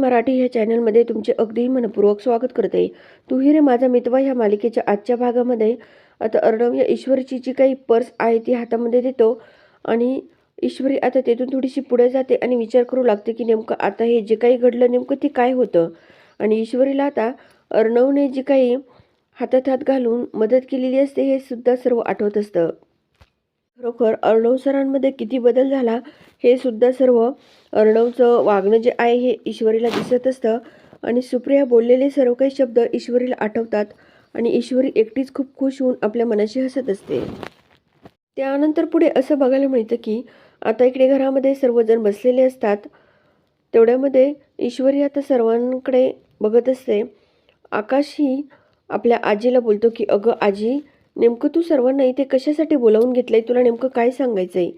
मराठी ह्या चॅनलमध्ये तुमचे अगदी मनपूर्वक स्वागत करते. तू रे माझा मितवा ह्या मालिकेच्या आजच्या भागामध्ये. आता अर्णव या ईश्वरीची जी काही पर्स आहे ती हातामध्ये देतो आणि ईश्वरी आता तिथून थोडीशी पुढे जाते आणि विचार करू लागते की नेमकं आता हे जे काही घडलं नेमकं ते काय होतं? आणि ईश्वरीला आता अर्णवने जी काही हातात हात घालून मदत केलेली असते हे सुद्धा सर्व आठवत असतं. खरोखर अर्णव सरांमध्ये किती बदल झाला हे सुद्धा सर्व अर्णवचं वागणं जे आहे हे ईश्वरीला दिसत असतं. आणि सुप्रिया बोललेले सर्व काही शब्द ईश्वरीला आठवतात आणि ईश्वरी एकटीच खूप खुश होऊन आपल्या मनाशी हसत असते. त्यानंतर पुढे असं बघायला मिळतं की आता इकडे घरामध्ये सर्वजण बसलेले असतात. तेवढ्यामध्ये ईश्वरी आता सर्वांकडे बघत असते. आकाश ही आपल्या आजीला बोलतो की अगं आजी नेमकं तू सर्वांना इथे कशासाठी बोलावून घेतलं आहे तुला नेमकं काय सांगायचं आहे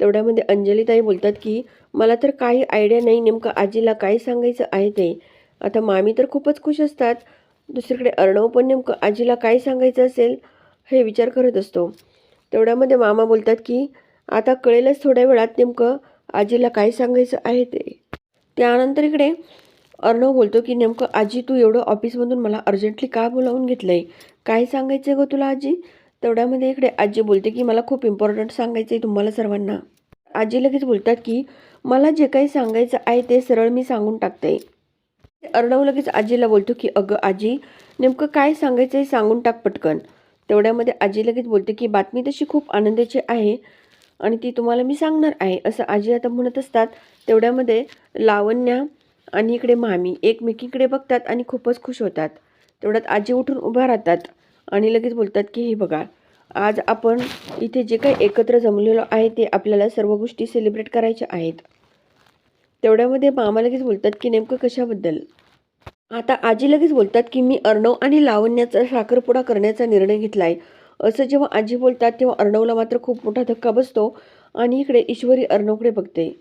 तेवढ्यामध्ये अंजलीताई बोलतात की मला तर काही आयडिया नाही नेमकं आजीला काय सांगायचं आहे ते. आता मामी तर खूपच खुश असतात. दुसरीकडे अर्णव पण नेमकं आजीला काय सांगायचं असेल हे विचार करत असतो. तेवढ्यामध्ये मामा बोलतात की आता कळेलच थोड्या वेळात नेमकं आजीला काय सांगायचं आहे ते. त्यानंतर इकडे अर्णव बोलतो की नेमकं आजी तू एवढं ऑफिसमधून मला अर्जंटली का बोलावून घेतलं आहे काय सांगायचं आहे गं तुला आजी? तेवढ्यामध्ये इकडे आजी बोलते की मला खूप इम्पॉर्टंट सांगायचं आहे तुम्हाला सर्वांना. आजी लगेच बोलतात की मला जे काही सांगायचं आहे ते सरळ मी सांगून टाकते. अर्णव लगेच आजीला बोलतो की अगं आजी नेमकं काय सांगायचं आहे सांगून टाक पटकन. तेवढ्यामध्ये आजी लगेच बोलते की बातमी तशी खूप आनंदाची आहे आणि ती तुम्हाला मी सांगणार आहे. असं आजी आता म्हणत असतात. तेवढ्यामध्ये लावण्या आणि इकडे मामी एकमेकीकडे बघतात आणि खूपच खुश होतात. तेवढ्यात आजी उठून उभा राहतात. आणि लगेच बोलतात की हे बघा आज आपण इथे जे काही एकत्र जमलेलो आहे ते आपल्याला सर्व गोष्टी सेलिब्रेट करायच्या आहेत. तेवढ्यामध्ये मामा लगेच बोलतात की नेमकं कशाबद्दल? आता आजी लगेच बोलतात की मी अर्णव आणि लावण्याचा साखरपुडा करण्याचा निर्णय घेतला आहे असं जेव्हा आजी बोलतात तेव्हा अर्णवला मात्र खूप मोठा धक्का बसतो आणि इकडे ईश्वरी अर्णवकडे बघते.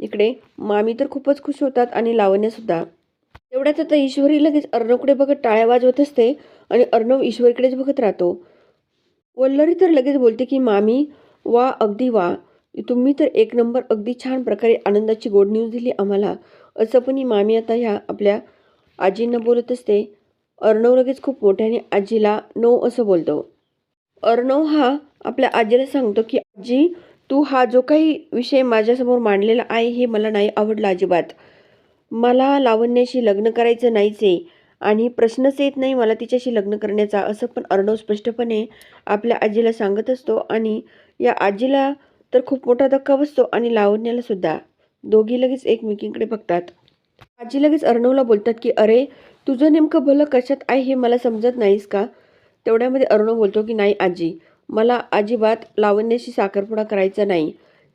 इकडे मामी तर खूपच खुश होतात आणि लावण्यासुद्धा तेवढ्याच आता ईश्वरी लगेच अर्णवकडे बघत टाळ्या वाजवत असते. आणि अर्णव ईश्वरीकडेच बघत राहतो. वल्लरी तर लगेच बोलते की मामी वा अगदी वा. तुम्ही तर एक नंबर अगदी छान प्रकारे आनंदाची गोड न्यूज दिली आम्हाला. असं पण ही मामी आता ह्या आपल्या आजींना बोलत असते. अर्णव लगेच खूप मोठ्याने आजीला नो असं बोलतो. अर्णव हा आपल्या आजीला सांगतो की आजी तू हा जो काही विषय माझ्यासमोर मांडलेला आहे हे मला नाही आवडला अजिबात. मला लावण्याशी लग्न करायचं नाहीच आहे. आणि प्रश्नच येत नाही मला तिच्याशी लग्न करण्याचा असं पण अर्णव स्पष्टपणे आपल्या आजीला सांगत असतो आणि या आजीला तर खूप मोठा धक्का बसतो आणि लावण्याला सुद्धा. दोघी लगेच एकमेकींकडे बघतात. आजी लगेच अर्णवला बोलतात की अरे तुझं नेमकं भलं कशात आहे हे मला समजत नाहीस का? तेवढ्यामध्ये अर्णव बोलतो की नाही आजी मला अजिबात लावण्याशी साखरपुडा करायचा नाही.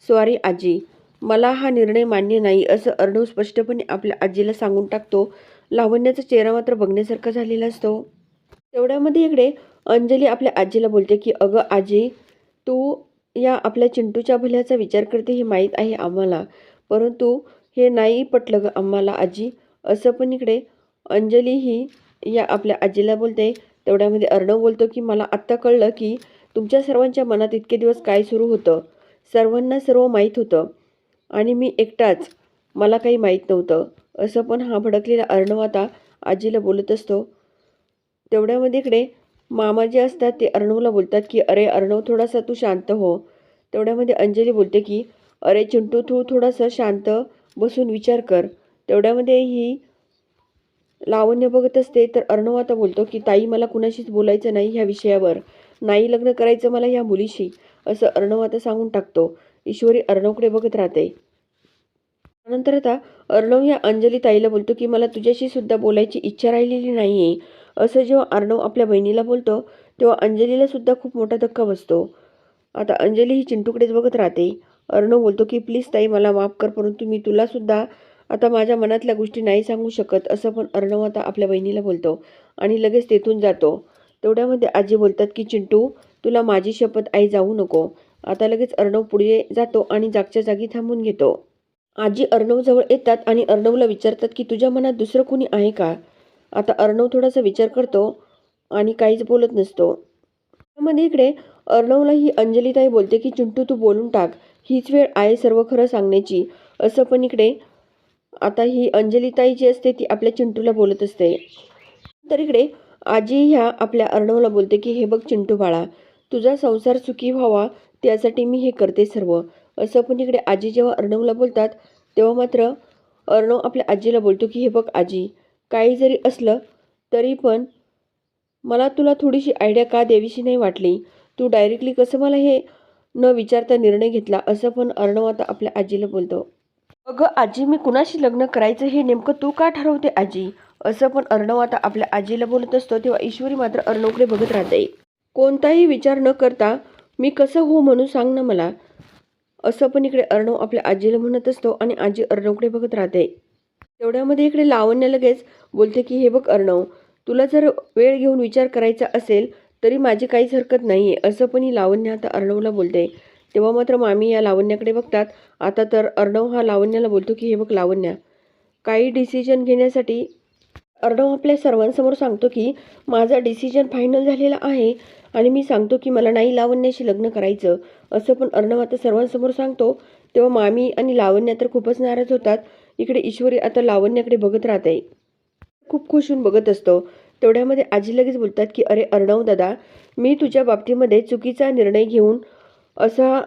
सॉरी आजी मला हा निर्णय मान्य नाही असं अर्णव स्पष्टपणे आपल्या आजीला सांगून टाकतो. लावण्याचा चेहरा मात्र बघण्यासारखा झालेला असतो. तेवढ्यामध्ये इकडे अंजली आपल्या आजीला बोलते की अगं आजी तू या आपल्या चिंटूच्या भल्याचा विचार करते हे माहीत आहे आम्हाला. परंतु हे नाही पटलं गं आम्हाला आजी. असं पण इकडे अंजली ही या आपल्या आजीला बोलते. तेवढ्यामध्ये अर्णव बोलतो की मला आत्ता कळलं की तुमच्या सर्वांच्या मनात इतके दिवस काय सुरू होतं? सर्वांना सर्व माहीत होतं. आणि मी एकटाच. मला काही माहीत नव्हतं. असं पण हा भडकलेला अर्णव आता आजीला बोलत असतो. तेवढ्यामध्ये इकडे मामा जे असतात ते अर्णवला बोलतात की अरे अर्णव थोडासा तू शांत हो. तेवढ्यामध्ये अंजली बोलते की अरे चिंटू तू थोडासा शांत बसून विचार कर. तेवढ्यामध्ये ही लावण्य बघत असते तर अर्णव आता बोलतो की ताई मला कुणाशीच बोलायचं नाही ह्या विषयावर. नाही लग्न करायचं मला ह्या मुलीशी. असं अर्णव आता सांगून टाकतो. ईश्वरी अर्णवकडे बघत राहते. नंतर आता अर्णव या अंजली ताईला बोलतो की मला तुझ्याशी सुद्धा बोलायची इच्छा राहिलेली नाही आहे असं जेव्हा अर्णव आपल्या बहिणीला बोलतो तेव्हा अंजलीला सुद्धा खूप मोठा धक्का बसतो. आता अंजली ही चिंटूकडेच बघत राहते. अर्णव बोलतो की प्लीज ताई मला माफ कर परंतु मी तुलासुद्धा आता माझ्या मनातल्या गोष्टी नाही सांगू शकत असं पण अर्णव आता आपल्या बहिणीला बोलतो. आणि लगेच तेथून जातो. तेवढ्यामध्ये आजी बोलतात की चिंटू तुला माझी शपथ आई जाऊ नको. आता लगेच अर्णव पुढे जातो आणि जागच्या जागी थांबून घेतो. आजी अर्णवजवळ येतात आणि अर्णवला विचारतात की तुझ्या मनात दुसरं कोणी आहे का? आता अर्णव थोडासा विचार करतो आणि काहीच बोलत नसतो. त्यामध्ये इकडे अर्णवला ही अंजलीताई बोलते की चिंटू तू बोलून टाक. हीच वेळ आहे सर्व खरं सांगण्याची. असं पण इकडे आता ही अंजलीताई जी असते ती आपल्या चिंटूला बोलत असते. तर इकडे आजी ह्या आपल्या अर्णवला बोलते की हे बघ चिंटू बाळा तुझा संसार सुखी व्हावा त्यासाठी मी हे करते सर्व. असं पण इकडे आजी जेव्हा अर्णवला बोलतात तेव्हा मात्र अर्णव आपल्या आजीला बोलतो की हे बघ आजी काही जरी असलं तरी पण मला तुला थोडीशी आयडिया का द्यावीशी नाही वाटली? तू डायरेक्टली कसं मला हे न विचारता निर्णय घेतला? असं पण अर्णव आता आपल्या आजीला बोलतो. अगं आजी मी कुणाशी लग्न करायचं हे नेमकं तू का ठरवते आजी? असं पण अर्णव आता आपल्या आजीला बोलत असतो तेव्हा ईश्वरी मात्र अर्णवकडे बघत राहते. कोणताही विचार न करता मी कसं हो म्हणून सांग ना मला? असं पण इकडे अर्णव आपल्या आजीला म्हणत असतो आणि आजी अर्णवकडे बघत राहते. तेवढ्यामध्ये इकडे लावण्य लगेच बोलते की हे बघ अर्णव तुला जर वेळ घेऊन विचार करायचा असेल तरी माझी काहीच हरकत नाही आहे असं पण ही लावण्य आता अर्णवला बोलते. तेव्हा मात्र मामी या लावण्याकडे बघतात. आता तर अर्णव हा लावण्याला बोलतो की हे बघ लावण्या काही डिसिजन घेण्यासाठी अर्णव आपल्या सर्वांसमोर सांगतो की माझा डिसिजन फायनल झालेला आहे आणि मी सांगतो की मला नाही लावण्याशी लग्न करायचं. असं पण अर्णव आता सर्वांसमोर सांगतो. तेव्हा मामी आणि लावण्या तर खूपच नाराज होतात. इकडे ईश्वरी आता लावण्याकडे बघत राहते. खूप खुश होऊन बघत असतो. तेवढ्यामध्ये आजी लगेच बोलतात की अरे अर्णव दादा मी तुझ्या बाबतीमध्ये चुकीचा निर्णय घेऊन असा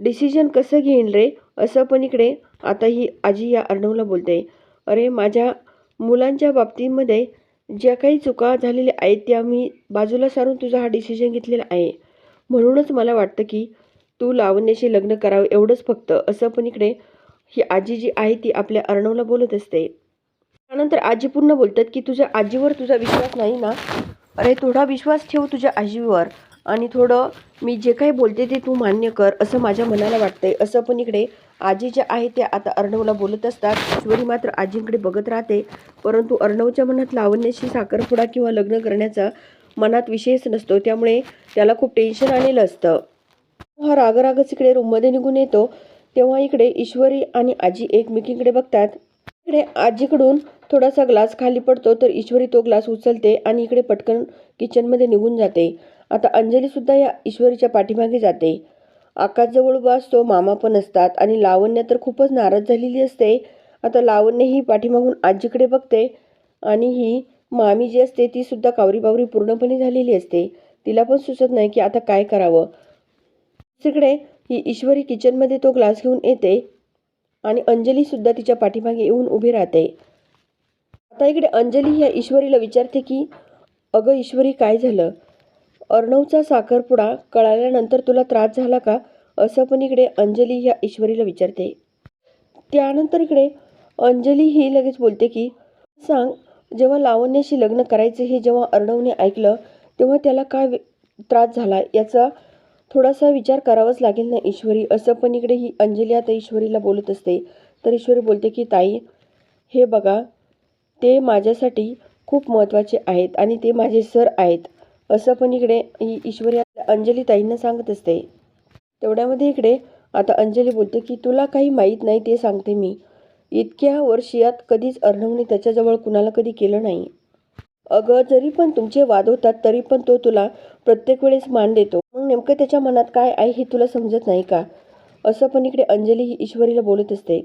डिसिजन कसं घेईन रे? असं पण इकडे आता ही आजी या अर्णवला बोलते. अरे माझ्या मुलांच्या बाबतीमध्ये ज्या काही चुका झालेल्या आहेत त्या मी बाजूला सारून तुझा हा डिसिजन घेतलेला आहे. म्हणूनच मला वाटतं की तू लावण्याशी लग्न करावं एवढंच फक्त. असं पण इकडे ही आजी जी आहे ती आपल्या अर्णवला बोलत असते. त्यानंतर आजी पूर्ण बोलतात की तुझ्या आजीवर तुझा विश्वास नाही ना? अरे थोडा विश्वास ठेव तुझ्या आजीवर आणि थोडं मी जे काही बोलते ते तू मान्य कर असं माझ्या मनाला वाटतंय. असं पण इकडे आजी ज्या आहे त्या आता अर्णवला बोलत असतात. ईश्वरी मात्र आजींकडे बघत राहते. परंतु अर्णवच्या मनात लावण्याशी साखरपुडा किंवा लग्न करण्याचा मनात विषयच नसतो. त्यामुळे त्याला खूप टेन्शन आलेलं असतं. हा रागरागच इकडे रूममध्ये निघून येतो तेव्हा इकडे ईश्वरी आणि आजी एकमेकींकडे बघतात. इकडे आजीकडून थोडासा ग्लास खाली पडतो तर ईश्वरी तो ग्लास उचलते आणि इकडे पटकन किचनमध्ये निघून जाते. आता अंजलीसुद्धा या ईश्वरीच्या पाठीमागे जाते. आकाशजवळ उभा असतो मामा पण असतात आणि लावण्य तर खूपच नाराज झालेली असते. आता लावण्य ही पाठीमागून आजीकडे बघते आणि ही मामी जी असते ती सुद्धा कावरी बावरी पूर्णपणे झालेली असते. तिला पण सुचत नाही की आता काय करावं. तिकडे ही ईश्वरी किचनमध्ये तो ग्लास घेऊन येते आणि अंजली सुद्धा तिच्या पाठीमागे येऊन उभी राहते. आता इकडे अंजली ह्या ईश्वरीला विचारते की अगं ईश्वरी काय झालं? अर्णवचा साखरपुडा कळाल्यानंतर तुला त्रास झाला का? असं पण इकडे अंजली ह्या ईश्वरीला विचारते. त्यानंतर इकडे अंजली ही लगेच बोलते की सांग जेव्हा लावण्याशी लग्न करायचं हे जेव्हा अर्णवने ऐकलं तेव्हा त्याला काय त्रास झाला? याचा थोडासा विचार करावाच लागेल ना ईश्वरी? असं पण इकडे ही अंजली आता ईश्वरीला बोलत असते. तर ईश्वरी बोलते की ताई हे बघा ते माझ्यासाठी खूप महत्त्वाचे आहेत आणि ते माझे सर आहेत. असं पण इकडे ही ईश्वरी अंजली ताईंना सांगत असते. तेवढ्यामध्ये इकडे आता अंजली बोलते की तुला काही माहीत नाही ते सांगते मी. इतक्या वर्षीयात कधीच अर्णवने त्याच्याजवळ कुणाला कधी केलं नाही. अगं जरी पण तुमचे वाद होतात तरी पण तो तुला प्रत्येक वेळेस मान देतो. मग नेमकं त्याच्या मनात काय आहे हे तुला समजत नाही का? असं पण इकडे अंजली ही ईश्वरीला बोलत असते.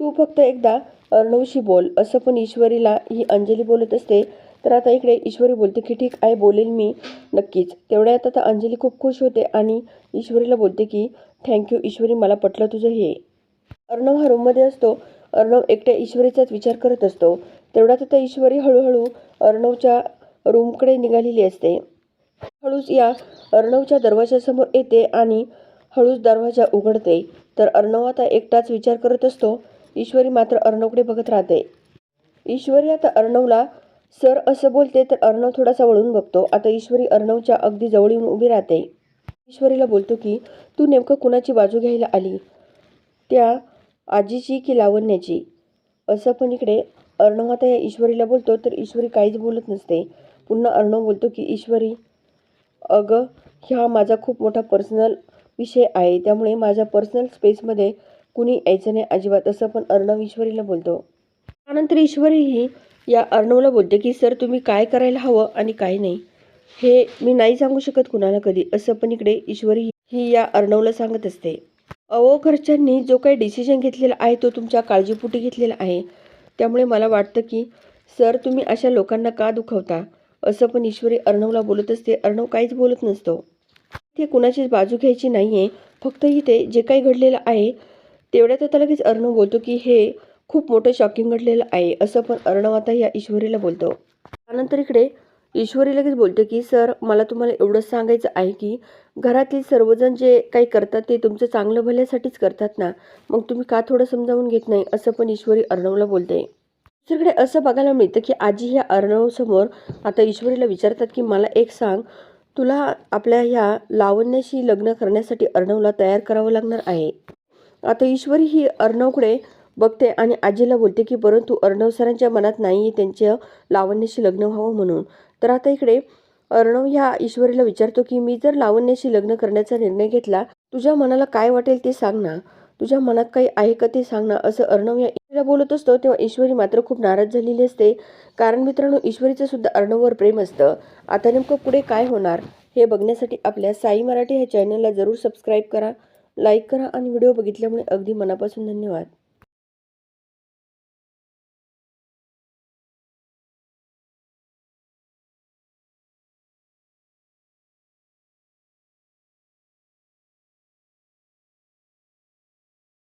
तू फक्त एकदा अर्णवशी बोल असं पण ईश्वरीला ही अंजली बोलत असते. तर आता इकडे ईश्वरी बोलते की ठीक आहे बोलेल मी नक्कीच. तेवढ्यात आता अंजली खूप खुश होते आणि ईश्वरीला बोलते की थँक्यू ईश्वरी मला पटलं तुझं हे. अर्णव हा रूममध्ये असतो. अर्णव एकट्या ईश्वरीचाच विचार करत असतो. तेवढ्यात आता ईश्वरी हळूहळू अर्णवच्या रूमकडे निघालेली असते. हळूच या अर्णवच्या दरवाजासमोर येते आणि हळूच दरवाजा उघडते. तर अर्णव आता एकटाच विचार करत असतो. ईश्वरी मात्र अर्णवकडे बघत राहते. ईश्वरी आता अर्णवला सर असं बोलते तर अर्णव थोडासा वळून बघतो. आता ईश्वरी अर्णवच्या अगदी जवळ येऊन उभी राहते. ईश्वरीला बोलतो की तू नेमकं कुणाची बाजू घ्यायला आली? त्या आजीची की लावण्याची? असं पण इकडे अर्णव आता या ईश्वरीला बोलतो तर ईश्वरी काहीच बोलत नसते. पुन्हा अर्णव बोलतो की ईश्वरी अगं ह्या माझा खूप मोठा पर्सनल विषय आहे. त्यामुळे माझ्या पर्सनल स्पेसमध्ये कुणी यायचं नाही अजिबात. असं पण अर्णव ईश्वरीला बोलतो. त्यानंतर ईश्वरी ही या अर्णवला बोलते की सर तुम्ही काय करायला हवं आणि काय नाही? हे मी नाही सांगू शकत कुणाला कधी. असं पण इकडे ईश्वरी ही या अर्णवला सांगत असते. अहो घरच्यांनी जो काही डिसिजन घेतलेला आहे तो तुमच्या काळजीपोटी घेतलेला आहे. त्यामुळे मला वाटतं की सर तुम्ही अशा लोकांना का दुखवता? असं पण ईश्वरी अर्णवला बोलत असते. अर्णव काहीच बोलत नसतो. ते कुणाचीच बाजू घ्यायची नाही आहे फक्त इथे जे काही घडलेलं आहे तेवढ्यात आता लगेच अर्णव बोलतो की हे खूप मोठं शॉकिंग घडलेलं आहे असं पण अर्णव आता या ईश्वरीला बोलतो. त्यानंतर इकडे ईश्वरी लगेच बोलते की सर मला तुम्हाला एवढंच सांगायचं आहे की घरातील सर्वजण जे काही करतात ते तुमचं चांगलं भल्यासाठीच करतात ना. मग तुम्ही का थोडं समजावून घेत नाही? असं पण ईश्वरी अर्णवला बोलते. दुसरीकडे असं बघायला मिळतं की आजी ह्या अर्णवसमोर आता ईश्वरीला विचारतात की मला एक सांग तुला आपल्या ह्या लावण्याशी लग्न करण्यासाठी अर्णवला तयार करावं लागणार आहे? आता ईश्वरी ही अर्णवकडे बघते आणि आजीला बोलते की परंतु अर्णव सरांच्या मनात नाही त्यांच्या लावण्याशी लग्न व्हावं म्हणून. तर आता इकडे अर्णव ह्या ईश्वरीला विचारतो की मी जर लावण्याशी लग्न करण्याचा निर्णय घेतला तुझ्या मनाला काय वाटेल ते सांग ना. तुझ्या मनात काही आहे का ते सांग ना. असं अर्णव या ईश्वरीला बोलत असतो तेव्हा ईश्वरी मात्र खूप नाराज झालेली असते. कारण मित्रांनो ईश्वरीचं सुद्धा अर्णववर प्रेम असतं. आता नेमकं पुढे काय होणार हे बघण्यासाठी आपल्या साई मराठी ह्या चॅनलला जरूर सबस्क्राईब करा लाईक करा आणि व्हिडिओ बघितल्यामुळे अगदी मनापासून धन्यवाद.